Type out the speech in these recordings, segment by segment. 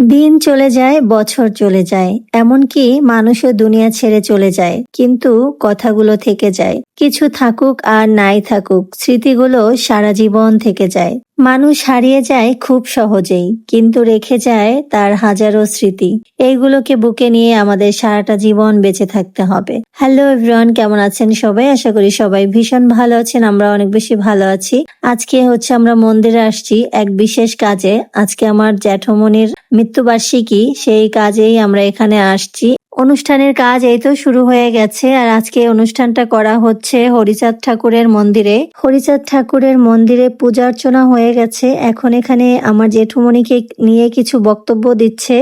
দিন চলে যায়, বছর চলে যায়। এমনকি মানুষও দুনিয়া ছেড়ে চলে যায়, কিন্তু কথাগুলো থেকে যায়। কিছু থাকুক আর নাই থাকুক, স্মৃতিগুলো সারা জীবন থেকে যায়। মানুষ হারিয়ে যায় খুব সহজেই, কিন্তু রেখে যায় তার হাজারো স্মৃতি। এইগুলোকে বুকে নিয়ে আমাদের সারাটা জীবন বেঁচে থাকতে হবে। হ্যালো এভরিওয়ান, কেমন আছেন সবাই? আশা করি সবাই ভীষণ ভালো আছেন, আমরা অনেক বেশি ভালো আছি। আজকে হচ্ছে আমরা মন্দিরে আসছি এক বিশেষ কাজে। আজকে আমার জ্যাঠমনির মৃত্যুবার্ষিকী, সেই কাজেই আমরা এখানে আসছি। অনুষ্ঠানের কাজ এই তো শুরু হয়ে গেছে আর আজকে অনুষ্ঠানটা করা হচ্ছে হরিচাঁদ ঠাকুরের মন্দিরে। হরিচাঁদ ঠাকুরের মন্দিরে পূজা অর্চনা হয়ে গেছে। এখন এখানে আমার জেঠুমণিকে নিয়ে কিছু বক্তব্য দিচ্ছে।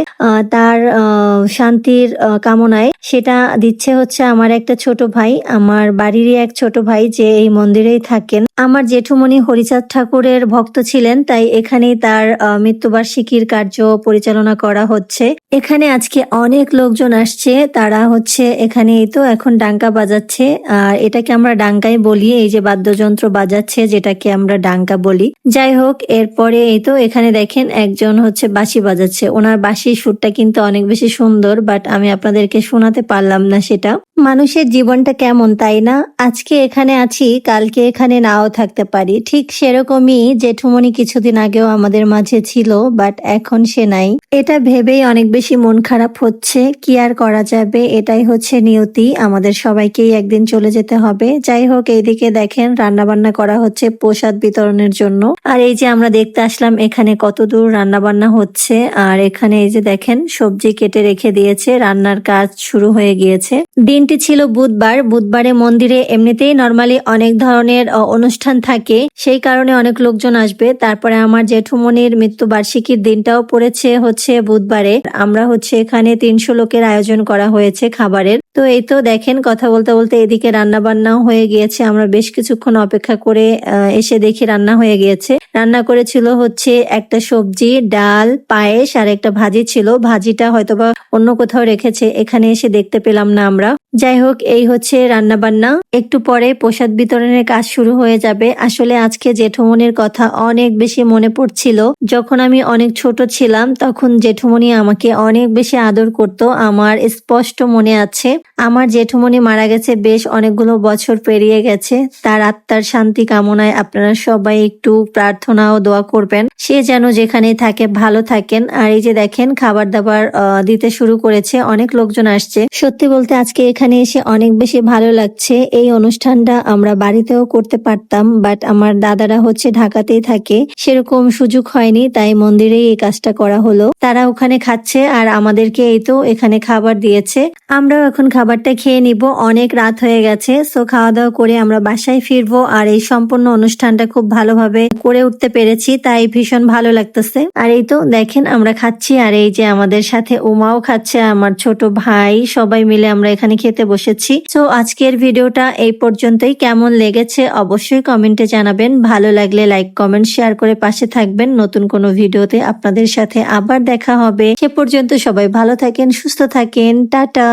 তার শান্তির কামনায়। সেটা দিচ্ছে হচ্ছে আমার একটা ছোট ভাই, আমার বাড়িরই এক ছোট ভাই যে এই মন্দিরেই থাকেন। আমার জেঠুমণি হরিচাঁদ ঠাকুরের ভক্ত ছিলেন, তাই এখানেই তার মৃত্যুবার্ষিকীর কার্য পরিচালনা করা হচ্ছে। এখানে আজকে অনেক লোকজন আসছে, তারা হচ্ছে এখানে এই তো এখন ডাঙ্কা বাজাচ্ছে। আর এটাকে আমরা ডাঙ্কাই বলি, এই যে বাদ্যযন্ত্র বাজাচ্ছে যেটাকে আমরা ডাঙ্কা বলি। যাই হোক, এরপরে এই তো এখানে দেখেন একজন হচ্ছে বাঁশি বাজাচ্ছে। ওনার বাঁশির সুরটা কিন্তু অনেক বেশি সুন্দর। বাট আমি আপনাদেরকে শোনাতে পারলাম না সেটা। মানুষের জীবনটা কেমন, তাই না? আজকে এখানে আছি, কালকে এখানে নাও থাকতে পারি। ঠিক সেরকমই জেঠুমনি কিছুদিন আগেও আমাদের মাঝে ছিল বাট এখন সে নাই। এটা ভেবেই অনেক বেশি মন খারাপ হচ্ছে। কি আর করা যাবে? এটাই হচ্ছে নিয়তি। আমাদের সবাইকেই একদিন চলে যেতে হবে। যাই হোক, এইদিকে দেখেন রান্না বান্না করা হচ্ছে প্রসাদ বিতরণের জন্য। আর এই যে আমরা দেখতে আসলাম এখানে কত দূর রান্না বান্না হচ্ছে। আর এখানে এই যে দেখেন, সবজি কেটে রেখে দিয়েছে। রান্নার কাজ শুরু হয়ে গিয়েছে। দিনটি ছিল বুধবার। বুধবারে মন্দিরে এমনিতেই নর্মালি অনেক ধরনের অনুষ্ঠান থাকে। সেই কারণে অনেক লোকজন আসবে। তারপরে আমার জেঠুমনির মৃত্যু বার্ষিকীর দিনটাও পড়েছে হচ্ছে বুধবারে। আমরা হচ্ছে এখানে তিনশো লোকের আয়োজন করা হয়েছে খাবারের। তো এই তো দেখেন, কথা বলতে বলতে এদিকে রান্না বান্নাও হয়ে গিয়েছে। আমরা বেশ কিছুক্ষণ অপেক্ষা করে এসে দেখি রান্না হয়ে গিয়েছে। রান্না করেছিল হচ্ছে একটা সবজি, ডাল, পায়েস আর একটা ভাজি ছিল। ভাজিটা হয়তোবা অন্য কোথাও রেখেছে, এখানে এসে দেখতে পেলাম না আমরা। যাই হোক, এই হচ্ছে রান্না বান্না একটু পরে প্রসাদ বিতরণের কাজ শুরু হয়ে যাবে। আসলে আজকে জেঠুমনির কথা অনেক বেশি মনে পড়ছিল। যখন আমি অনেক ছোট ছিলাম, তখন জেঠুমনি আমাকে অনেক বেশি আদর করত, আমার স্পষ্ট মনে আছে। আমার জেঠুমনি মারা গেছে বেশ অনেকগুলো বছর পেরিয়ে গেছে। তার আত্মার শান্তি কামনায় আপনারা সবাই একটু প্রার্থনা ও দোয়া করবেন। সে যেন যেখানেই থাকে ভালো থাকেন। আর এই যে দেখেন খাবার দাবার দিতে শুরু করেছে। অনেক লোকজন আসছে। সত্যি বলতে আজকে এখানে এসে অনেক বেশি ভালো লাগছে। এই অনুষ্ঠানটা আমরা বাড়িতেও করতে পারতাম, বাট আমার দাদারা হচ্ছে ঢাকাতেই থাকে। সেরকম সুযোগ হয়নি, তাই মন্দিরেই এই কাজটা করা হলো। তারা ওখানে খাচ্ছে আর আমাদেরকে এই তো এখানে খাবার দিয়েছে। আমরাও এখন খাবারটা খেয়ে নিব। অনেক রাত হয়ে গেছে সো খাওয়া দাওয়া করে আমরা বাসায় ফিরবো আর এই সম্পূর্ণ অনুষ্ঠানটা খুব ভালোভাবে করে উঠতে পেরেছি, তাই ভীষণ ভালো লাগতেছে। আর এই তো দেখেন আমরা খাচ্ছি আর এই যে আমাদের সাথে উমাও খাচ্ছে, আমার ছোট ভাই, সবাই মিলে আমরা এখানে খেতে বসেছি। তো আজকের ভিডিওটা এই পর্যন্তই। কেমন লেগেছে অবশ্যই কমেন্টে জানাবেন। ভালো লাগলে লাইক, কমেন্ট, শেয়ার করে পাশে থাকবেন। নতুন কোনো ভিডিওতে আপনাদের সাথে আবার দেখা হবে। সে পর্যন্ত সবাই ভালো থাকেন সুস্থ থাকেন। টাটা।